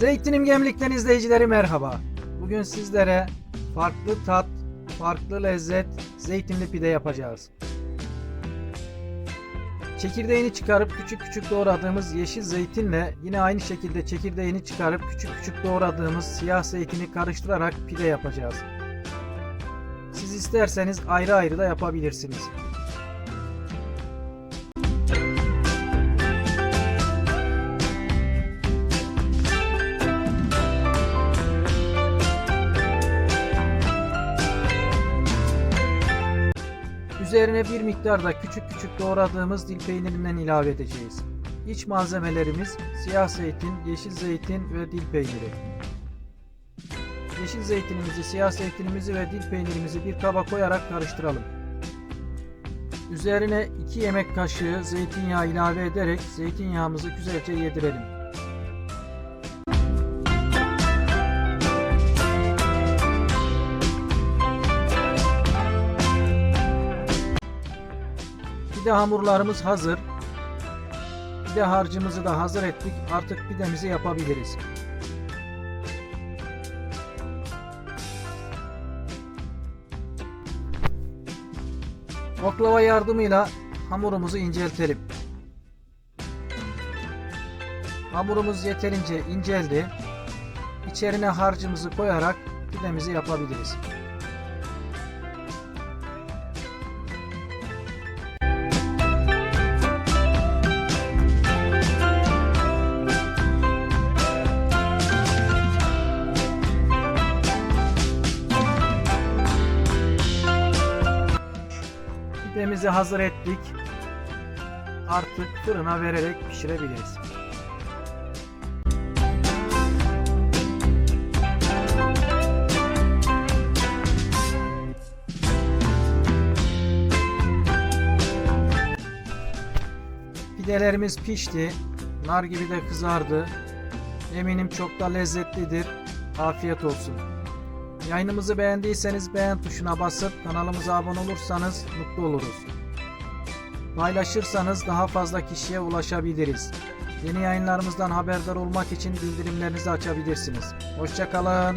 Zeytinim Gemlik'ten izleyicileri merhaba. Bugün sizlere farklı tat, farklı lezzet zeytinli pide yapacağız. Çekirdeğini çıkarıp küçük küçük doğradığımız yeşil zeytinle yine aynı şekilde çekirdeğini çıkarıp küçük küçük doğradığımız siyah zeytini karıştırarak pide yapacağız. Siz isterseniz ayrı ayrı da yapabilirsiniz. Üzerine bir miktar da küçük küçük doğradığımız dil peynirinden ilave edeceğiz. İç malzemelerimiz siyah zeytin, yeşil zeytin ve dil peyniri. Yeşil zeytinimizi, siyah zeytinimizi ve dil peynirimizi bir kaba koyarak karıştıralım. Üzerine 2 yemek kaşığı zeytinyağı ilave ederek zeytinyağımızı güzelce yedirelim. Pide hamurlarımız hazır. Pide harcımızı da hazır ettik. Artık pidemizi yapabiliriz. Oklava yardımıyla hamurumuzu inceltelim. Hamurumuz yeterince inceldi. İçerine harcımızı koyarak pidemizi yapabiliriz. Pidemizi hazır ettik. Artık fırına vererek pişirebiliriz. Pidelerimiz pişti. Nar gibi de kızardı. Eminim çok da lezzetlidir. Afiyet olsun. Yayınımızı beğendiyseniz beğen tuşuna basıp kanalımıza abone olursanız mutlu oluruz. Paylaşırsanız daha fazla kişiye ulaşabiliriz. Yeni yayınlarımızdan haberdar olmak için bildirimlerinizi açabilirsiniz. Hoşçakalın.